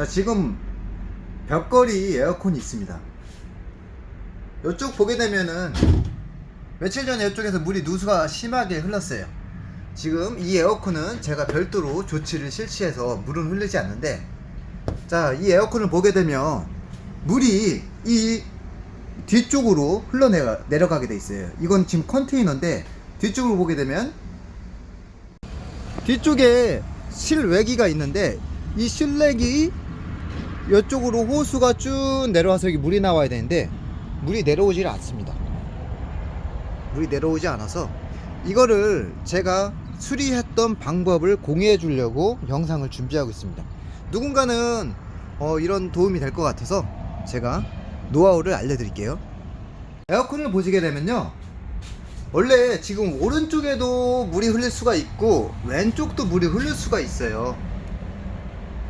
자, 지금 벽걸이 에어컨이 있습니다. 이쪽 보게 되면은 며칠 전에 이쪽에서 물이 누수가 심하게 흘렀어요. 지금 이 에어컨은 제가 별도로 조치를 실시해서 물은 흐르지 않는데 자, 이 에어컨을 보게 되면 물이 이 뒤쪽으로 흘러내려가게 돼 있어요. 이건 지금 컨테이너인데 뒤쪽으로 보게 되면 뒤쪽에 실외기가 있는데 이 실외기 이쪽으로 호수가 쭉 내려와서 여기 물이 나와야 되는데 물이 내려오질 않습니다. 물이 내려오지 않아서 이거를 제가 수리했던 방법을 공유해 주려고 영상을 준비하고 있습니다. 누군가는 어, 이런 도움이 될 것 같아서 제가 노하우를 알려드릴게요. 에어컨을 보시게 되면요. 원래 지금 오른쪽에도 물이 흘릴 수가 있고 왼쪽도 물이 흘릴 수가 있어요.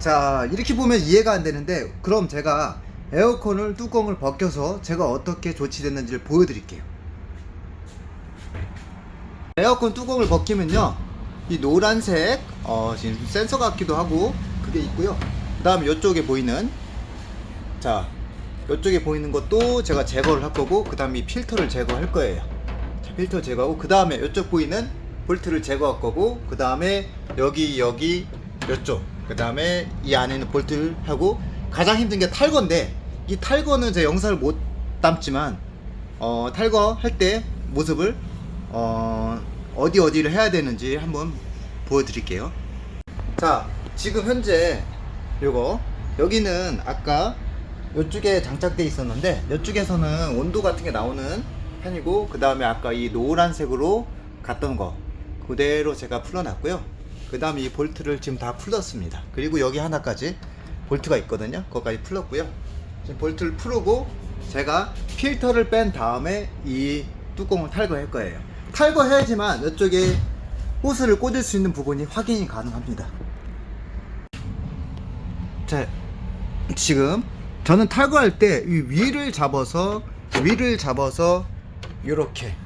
자 이렇게 보면 이해가 안 되는데 그럼 제가 에어컨을 뚜껑을 벗겨서 제가 어떻게 조치됐는지를 보여드릴게요. 에어컨 뚜껑을 벗기면요 이 노란색 어, 지금 센서 같기도 하고 그게 있고요. 그 다음 이쪽에 보이는 자 이쪽에 보이는 것도 제가 제거를 할 거고 그 다음 이 필터를 제거할 거예요. 자, 필터 제거하고 그 다음에 이쪽 보이는 볼트를 제거할 거고 그 다음에 여기 여기 이쪽 그 다음에 이 안에 있는 볼트를 하고 가장 힘든 게 탈거인데 이 탈거는 제 영상을 못 담지만 어, 탈거 할 때 모습을 어, 어디 어디를 해야 되는지 한번 보여드릴게요. 자 지금 현재 요거 여기는 아까 이쪽에 장착돼 있었는데 이쪽에서는 온도 같은 게 나오는 편이고 그 다음에 아까 이 노란색으로 갔던 거 그대로 제가 풀어놨고요 그 다음에 이 볼트를 지금 다 풀었습니다. 그리고 여기 하나까지 볼트가 있거든요. 그거까지 풀었고요. 지금 볼트를 풀고 제가 필터를 뺀 다음에 이 뚜껑을 탈거할 거예요. 탈거해야지만 이쪽에 호스를 꽂을 수 있는 부분이 확인이 가능합니다. 자 지금 저는 탈거할 때이 위를 잡아서 위를 잡아서 이렇게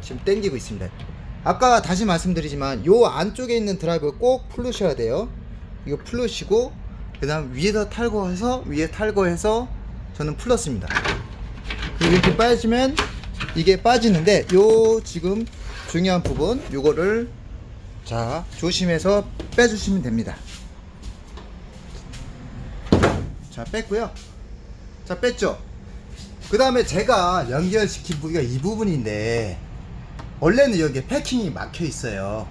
지금 당기고 있습니다. 아까 다시 말씀드리지만 요 안쪽에 있는 드라이브 꼭 풀으셔야 돼요. 이거 풀으시고 그 다음 위에서 탈거해서 위에 탈거해서 저는 풀었습니다. 그리고 이렇게 빠지면 이게 빠지는데 요 지금 중요한 부분 요거를 자 조심해서 빼주시면 됩니다. 자 뺐고요 자 뺐죠 그 다음에 제가 연결시킨 부위가 이 부분인데 원래는 여기 패킹이 막혀 있어요.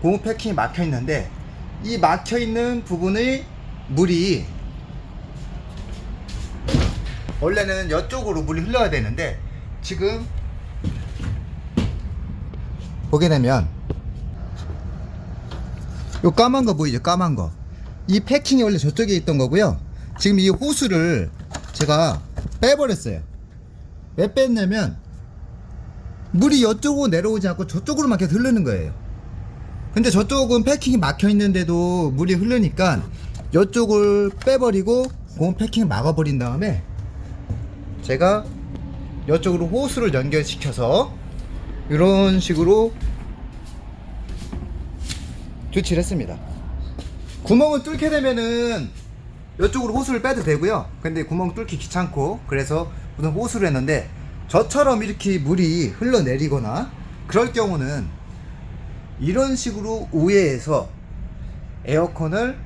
고무 패킹이 막혀 있는데 이 막혀 있는 부분의 물이 원래는 이쪽으로 물이 흘러야 되는데 지금 보게 되면 요 까만 거 보이죠? 까만 거 이 패킹이 원래 저쪽에 있던 거고요. 지금 이 호수를 제가 빼버렸어요. 왜 뺐냐면 물이 이쪽으로 내려오지 않고 저쪽으로만 계속 흐르는 거예요. 근데 저쪽은 패킹이 막혀 있는데도 물이 흐르니까 이쪽을 빼버리고 고무 패킹을 막아버린 다음에 제가 이쪽으로 호수를 연결시켜서 이런 식으로 조치를 했습니다. 구멍을 뚫게 되면은 이쪽으로 호수를 빼도 되고요. 근데 구멍 뚫기 귀찮고 그래서 우선 호수를 했는데 저처럼 이렇게 물이 흘러내리거나 그럴 경우는 이런 식으로 우회해서 에어컨을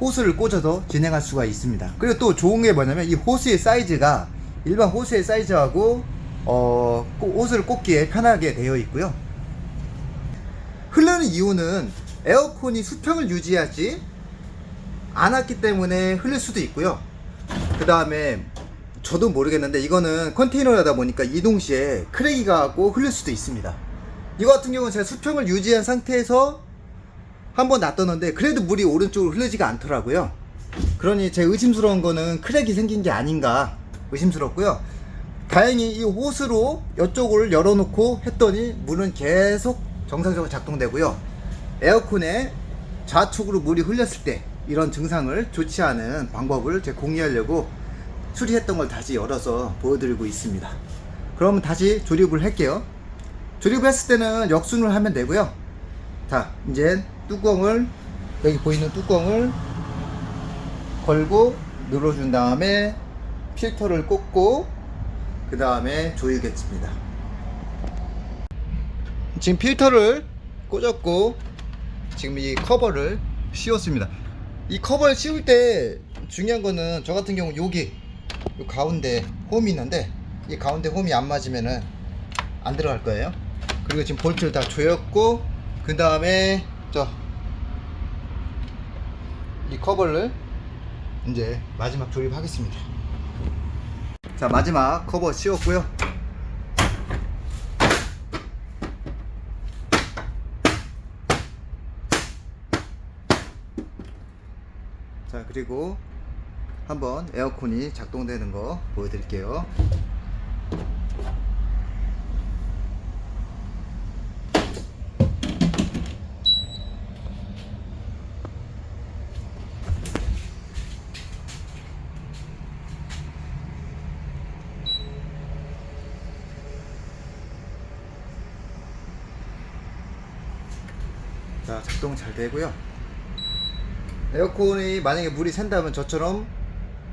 호스를 꽂아서 진행할 수가 있습니다. 그리고 또 좋은 게 뭐냐면 이 호스의 사이즈가 일반 호스의 사이즈하고 어, 꼭 호스를 꽂기에 편하게 되어 있고요. 흐르는 이유는 에어컨이 수평을 유지하지 않았기 때문에 흘릴 수도 있고요. 그 다음에 저도 모르겠는데 이거는 컨테이너다 보니까 이동 시에 크랙이가 꼭 흘릴 수도 있습니다. 이거 같은 경우는 제가 수평을 유지한 상태에서 한번 놔뒀는데 그래도 물이 오른쪽으로 흐르지가 않더라고요. 그러니 제 의심스러운 거는 크랙이 생긴 게 아닌가 의심스럽고요. 다행히 이 호스로 이쪽을 열어놓고 했더니 물은 계속 정상적으로 작동되고요. 에어컨에 좌측으로 물이 흘렸을 때 이런 증상을 조치하는 방법을 제가 공유하려고 수리했던 걸 다시 열어서 보여드리고 있습니다. 그러면 다시 조립을 할게요. 조립했을 때는 역순을 하면 되고요. 자, 이제 뚜껑을 여기 보이는 뚜껑을 걸고 눌러준 다음에 필터를 꽂고 그 다음에 조이겠습니다. 지금 필터를 꽂았고 지금 이 커버를 씌웠습니다. 이 커버를 씌울 때 중요한 거는 저 같은 경우 여기 요 가운데 홈이 있는데 이 가운데 홈이 안 맞으면은 안 들어갈 거예요. 그리고 지금 볼트를 다 조였고 그 다음에 저 이 커버를 이제 마지막 조립하겠습니다. 자 마지막 커버 씌웠고요. 자 그리고 한번 에어컨이 작동되는 거 보여드릴게요. 자 작동 잘 되고요. 에어컨이 만약에 물이 샌다면 저처럼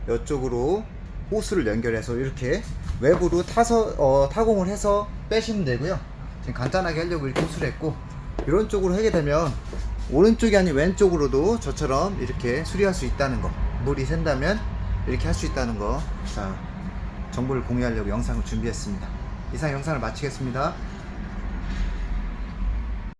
이쪽으로 호스를 연결해서 이렇게 외부로 타서 어, 타공을 해서 빼시면 되고요. 지금 간단하게 하려고 이렇게 호스를 했고 이런 쪽으로 하게 되면 오른쪽이 아닌 왼쪽으로도 저처럼 이렇게 수리할 수 있다는 거. 물이 샌다면 이렇게 할 수 있다는 거. 자 정보를 공유하려고 영상을 준비했습니다. 이상 영상을 마치겠습니다.